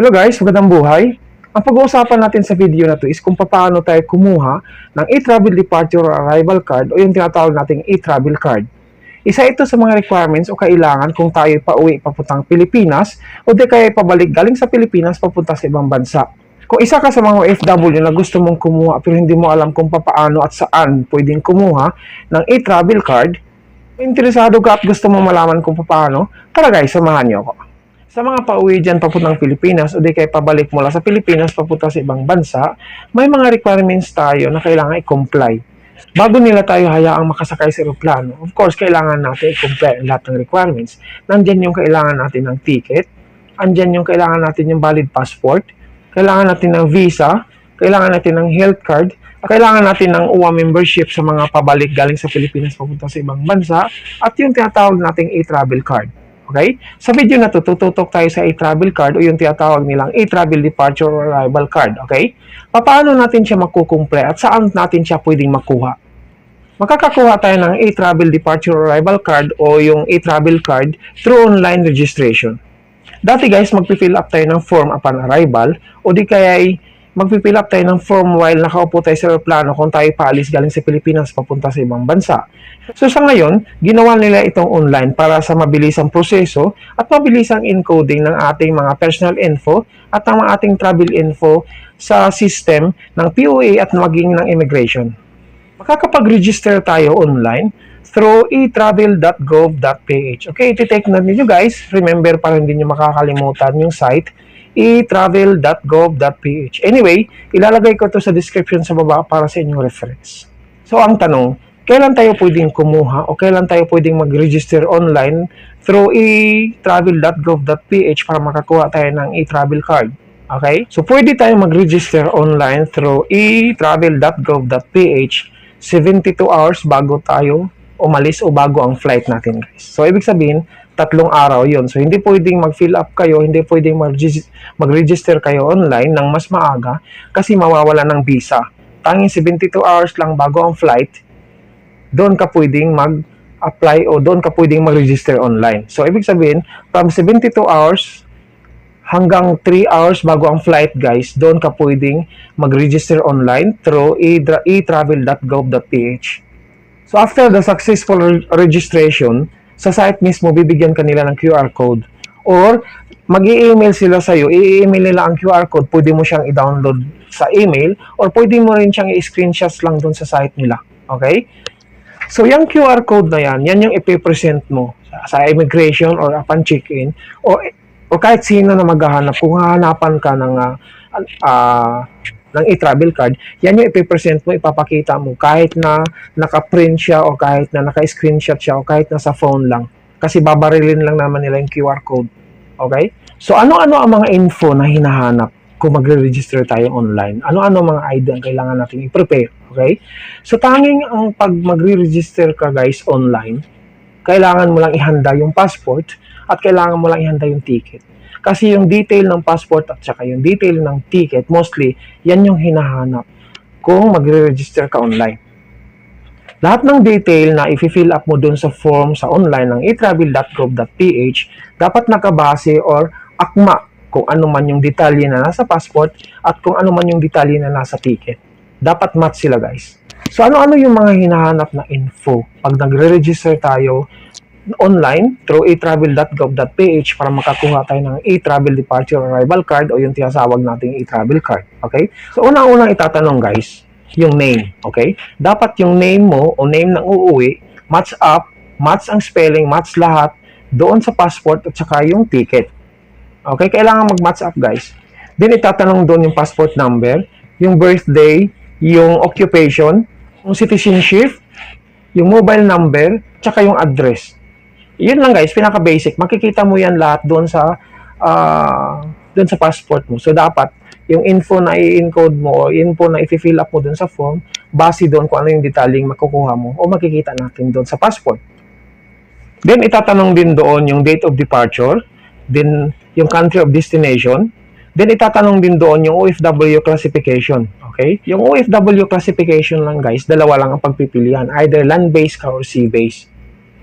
Hello guys, magandang buhay. Ang pag-uusapan natin sa video na to is kung paano tayo kumuha ng e-travel departure or arrival card o yung tinatawag nating e-travel card. Isa ito sa mga requirements o kailangan kung tayo pauwi papuntang Pilipinas o di kaya pabalik galing sa Pilipinas papunta sa ibang bansa. Kung isa ka sa mga OFW na gusto mong kumuha pero hindi mo alam kung paano at saan pwedeng kumuha ng e-travel card, interesado ka at gusto mo malaman kung paano, tara guys, samahan niyo ako. Sa mga pauwi dyan papuntang Pilipinas o di kaya pabalik mula sa Pilipinas papunta sa ibang bansa, may mga requirements tayo na kailangan i-comply. Bago nila tayo hayaang makasakay sa aeroplano, of course, kailangan natin i-comply ang lahat ng requirements. Nandyan yung kailangan natin ng ticket, andyan yung kailangan natin yung valid passport, kailangan natin ng visa, kailangan natin ng health card, kailangan natin ng UWA membership sa mga pabalik galing sa Pilipinas papunta sa ibang bansa, at yung tinatawag nating e-travel card. Okay? Sa video na to, tututok tayo sa e-travel card o yung tinatawag nilang e-travel departure or arrival card. Okay? Paano natin siya makukumple at saan natin siya pwedeng makuha? Makakakuha tayo ng e-travel departure or arrival card o yung e-travel card through online registration. Dati guys, magpifill up tayo ng form upon arrival o di kaya ay magpifill up tayo ng form while nakaupo tayo sa aeroplano kung tayo paalis galing sa Pilipinas papunta sa ibang bansa. So sa ngayon, ginawa nila itong online para sa mabilisang proseso at mabilisang encoding ng ating mga personal info at ang ating travel info sa system ng POA at maging ng immigration. Makakapag-register tayo online through etravel.gov.ph. Okay, iti-take note ninyo guys. Remember para hindi nyo makakalimutan yung site etravel.gov.ph. Anyway, ilalagay ko to sa description sa baba para sa inyong reference. So, ang tanong, kailan tayo pwedeng kumuha o kailan tayo pwedeng mag-register online through etravel.gov.ph para makakuha tayo ng e-travel card? Okay? So, pwede tayo mag-register online through etravel.gov.ph 72 hours bago tayo umalis o bago ang flight natin, guys. So, ibig sabihin, tatlong araw yon So, hindi pwedeng mag-fill up kayo, hindi pwedeng mag-regis- mag-register kayo online ng mas maaga kasi mawawala ng visa. Tanging 72 hours lang bago ang flight, doon ka pwedeng mag-apply o doon ka pwedeng mag-register online. So, ibig sabihin, from 72 hours hanggang 3 hours bago ang flight, guys, doon ka pwedeng mag-register online through etravel.gov.ph. So, after the successful re- registration, sa site mismo, bibigyan ka nila ng QR code. Or, mag email sila sa'yo, i-email nila ang QR code, pwede mo siyang i-download sa email, or pwede mo rin siyang i-screenshots lang doon sa site nila. Okay? So, yung QR code na yan, yan yung ipipresent mo sa, sa immigration or upon check-in, o, o kahit sino na maghahanap, kung hahanapan ka ng, ah, ah, ng e-travel card, yan yung ipipresent mo, ipapakita mo, kahit na naka-print siya o kahit na naka-screenshot siya o kahit nasa phone lang. Kasi babarilin lang naman nila yung QR code. Okay? So, ano-ano ang mga info na hinahanap kung magre-register tayo online? Ano-ano mga ID ang kailangan natin i-prepare? Okay? So, tanging ang pag magre-register ka guys online, kailangan mo lang ihanda yung passport at kailangan mo lang ihanda yung ticket. Kasi yung detail ng passport at saka yung detail ng ticket, mostly, yan yung hinahanap kung magre-register ka online. Lahat ng detail na i-fill up mo dun sa form sa online ng etravel.gov.ph dapat nakabase or akma kung ano man yung detalye na nasa passport at kung ano man yung detalye na nasa ticket. Dapat match sila guys. So ano-ano yung mga hinahanap na info pag nagre-register tayo online through etravel.gov.ph para makakuha tayo ng e-travel departure arrival card o yung tinasawag nating e-travel card. Okay? So, unang-unang itatanong guys, yung name. Okay? Dapat yung name mo o name ng uuwi, match up, match ang spelling, match lahat doon sa passport at saka yung ticket. Okay? Kailangan mag-match up guys. Then, itatanong doon yung passport number, yung birthday, yung occupation, yung citizenship, yung mobile number, tsaka yung address yun lang guys, pinaka-basic. Makikita mo yan lahat doon sa uh, doon sa passport mo. So dapat yung info na i-encode mo o info na i-fill up mo doon sa form, base doon kung ano yung detaling makukuha mo o makikita natin doon sa passport. Then itatanong din doon yung date of departure, then yung country of destination, then itatanong din doon yung OFW classification. Okay? Yung OFW classification lang guys, dalawa lang ang pagpipilian, either land-based ka or sea-based.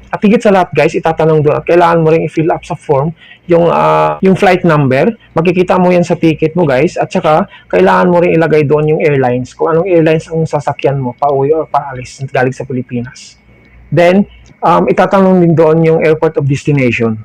At higit sa lahat guys, itatanong doon at kailangan mo rin i-fill up sa form yung ah, yung flight number. Makikita mo yan sa ticket mo guys at saka kailangan mo rin ilagay doon yung airlines. Kung anong airlines ang sasakyan mo, pauwi or paalis galing sa Pilipinas. Then, um, itatanong din doon yung airport of destination.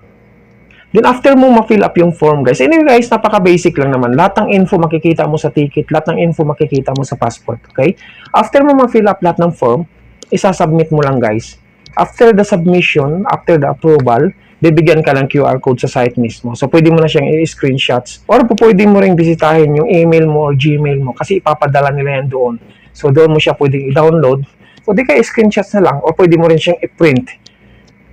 Then after mo ma-fill up yung form guys, anyway guys, napaka-basic lang naman. Lahat ng info makikita mo sa ticket, lahat ng info makikita mo sa passport, okay? After mo ma-fill up lahat ng form, isa-submit mo lang guys. After the submission, after the approval, bibigyan ka ng QR code sa site mismo. So, pwede mo na siyang i-screenshots or pwede mo ring bisitahin yung email mo or Gmail mo kasi ipapadala nila yan doon. So, doon mo siya pwedeng i-download. O di ka i-screenshots na lang or pwede mo rin siyang i-print.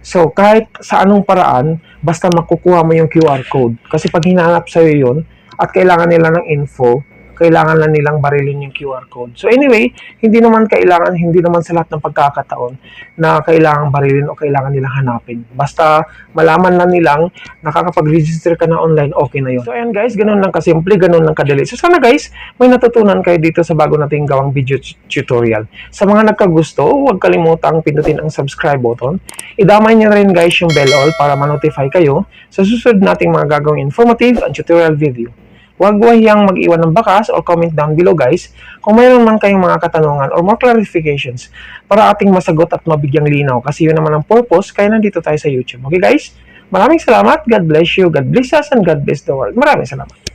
So, kahit sa anong paraan, basta makukuha mo yung QR code. Kasi pag hinanap sa'yo yun, at kailangan nila ng info, kailangan na nilang barilin yung QR code. So anyway, hindi naman kailangan, hindi naman sa lahat ng pagkakataon na kailangan barilin o kailangan nilang hanapin. Basta malaman na nilang nakakapag-register ka na online, okay na yun. So ayan guys, ganun lang kasimple, ganun lang kadali. So sana guys, may natutunan kayo dito sa bago nating gawang video tutorial. Sa mga nagkagusto, huwag kalimutang pindutin ang subscribe button. Idamay niyo rin guys yung bell all para ma-notify kayo sa susunod nating mga gagawing informative and tutorial video. Huwag wahiyang mag-iwan ng bakas or comment down below guys kung mayroon man kayong mga katanungan or more clarifications para ating masagot at mabigyang linaw kasi yun naman ang purpose kaya nandito tayo sa YouTube. Okay guys? Maraming salamat. God bless you. God bless us and God bless the world. Maraming salamat.